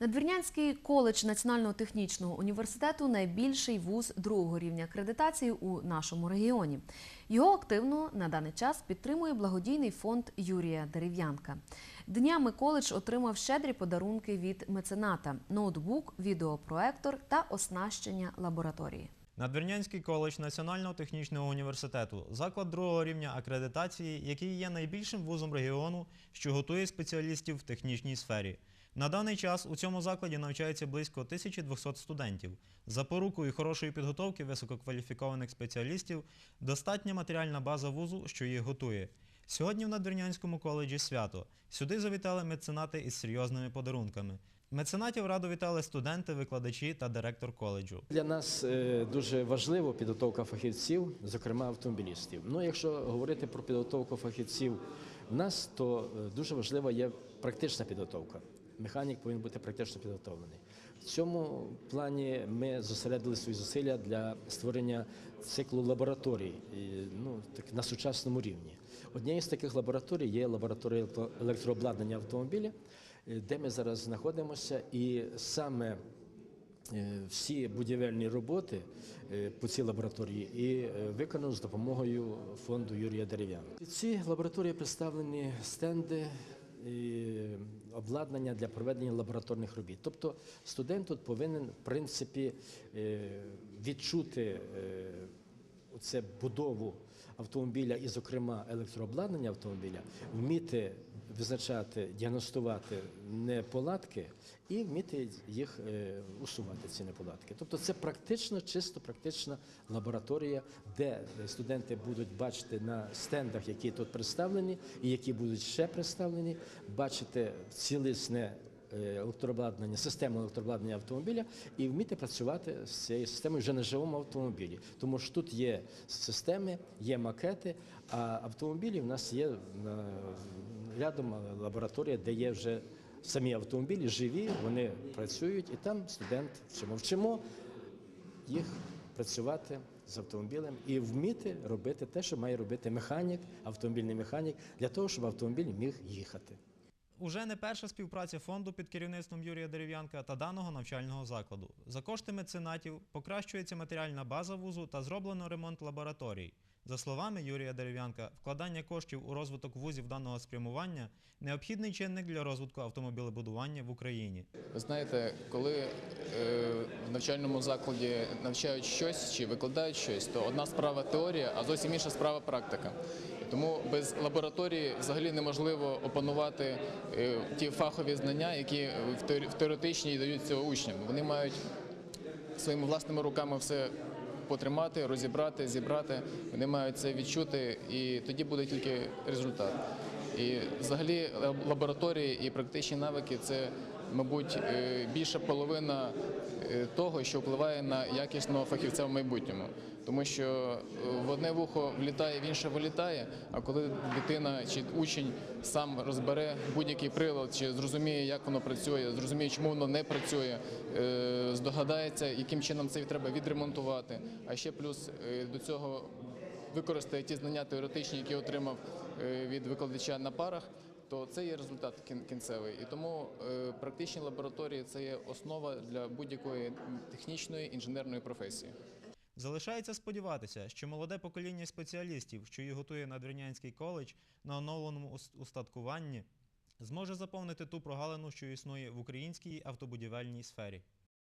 Надвірнянський коледж Національного технічного університету найбільший вуз другого рівня акредитації у нашому регіоні. Його активно на даний час підтримує благодійний фонд Юрія Дерев'янка. Днями коледж отримав щедрі подарунки від мецената: ноутбук, відеопроектор та оснащення лабораторії. Надвірнянський коледж Національного технічного університету заклад другого рівня акредитації, який є найбільшим вузом регіону, що готує спеціалістів в технічній сфері. На даний час у цьому закладі навчається близько 1200 студентів. За порукою хорошої підготовки висококваліфікованих спеціалістів достатня матеріальна база вузу, що їх готує. Сьогодні в Надвірнянському коледжі свято. Сюди завітали меценати із серйозними подарунками. Меценатів радо вітали студенти, викладачі та директор коледжу. Для нас е, дуже важливо підготовка фахівців, зокрема автомобілістів. Ну, якщо говорити про підготовку фахівців в нас, то е, дуже важлива є практична підготовка. Механік повинен бути практично підготовлений. В цьому плані ми зосередили свої зусилля для створення циклу лабораторій ну, так, на сучасному рівні. Однією з таких лабораторій є лабораторія електро- електрообладнання автомобіля, е, де ми зараз знаходимося, і саме Е, всі будівельні роботи е, по цій лабораторії і виконано з допомогою фонду Юрія Дерев'янка. В цій лабораторії представлені стенди. Обладнання для проведення лабораторних робіт. Тобто студент тут повинен, в принципі, е, відчути е, оце будову автомобіля і, зокрема, електрообладнання автомобіля, вміти визначати, діагностувати неполадки і вміти їх е, усувати, ці неполадки. Тобто це практично, чисто практична лабораторія, де студенти будуть бачити на стендах, які тут представлені, і які будуть ще представлені, бачити цілісне е, електрообладнання, систему електрообладнання автомобіля і вміти працювати з цією системою вже на живому автомобілі. Тому що тут є системи, є макети, а автомобілі в нас є рядом лабораторія, де є вже самі автомобілі живі, вони працюють, і там студент вчимо. Вчимо їх працювати з автомобілем і вміти робити те, що має робити механік, автомобільний механік, для того, щоб автомобіль міг їхати. Уже не перша співпраця фонду під керівництвом Юрія Дерев'янка та даного навчального закладу. За кошти меценатів покращується матеріальна база вузу та зроблено ремонт лабораторій. За словами Юрія Дерев'янка, вкладання коштів у розвиток вузів даного спрямування необхідний чинник для розвитку автомобілебудування в Україні. Ви знаєте, коли е, в навчальному закладі навчають щось чи викладають щось, то одна справа теорія, а зовсім інша справа практика. Тому без лабораторії взагалі неможливо опанувати е, ті фахові знання, які в теор- в теоретичній даються учням. Вони мають своїми власними руками все потримати, розібрати, зібрати. Вони мають це відчути, і тоді буде тільки результат. І взагалі лабораторії і практичні навики це, мабуть, е, більша половина е, того, що впливає на якісного фахівця в майбутньому. Тому що е, в одне вухо влітає, в інше вилітає. А коли дитина чи учень сам розбере будь-який прилад, чи зрозуміє, як воно працює, зрозуміє, чому воно не працює, здогадається, яким чином це треба відремонтувати. А ще плюс до цього використає ті знання теоретичні, які отримав від викладача на парах, то це є результат кінцевий. І тому е, практичні лабораторії це є основа для будь-якої технічної інженерної професії. Залишається сподіватися, що молоде покоління спеціалістів, що її готує Надвірнянський коледж на оновленому устаткуванні, зможе заповнити ту прогалину, що існує в українській автобудівельній сфері.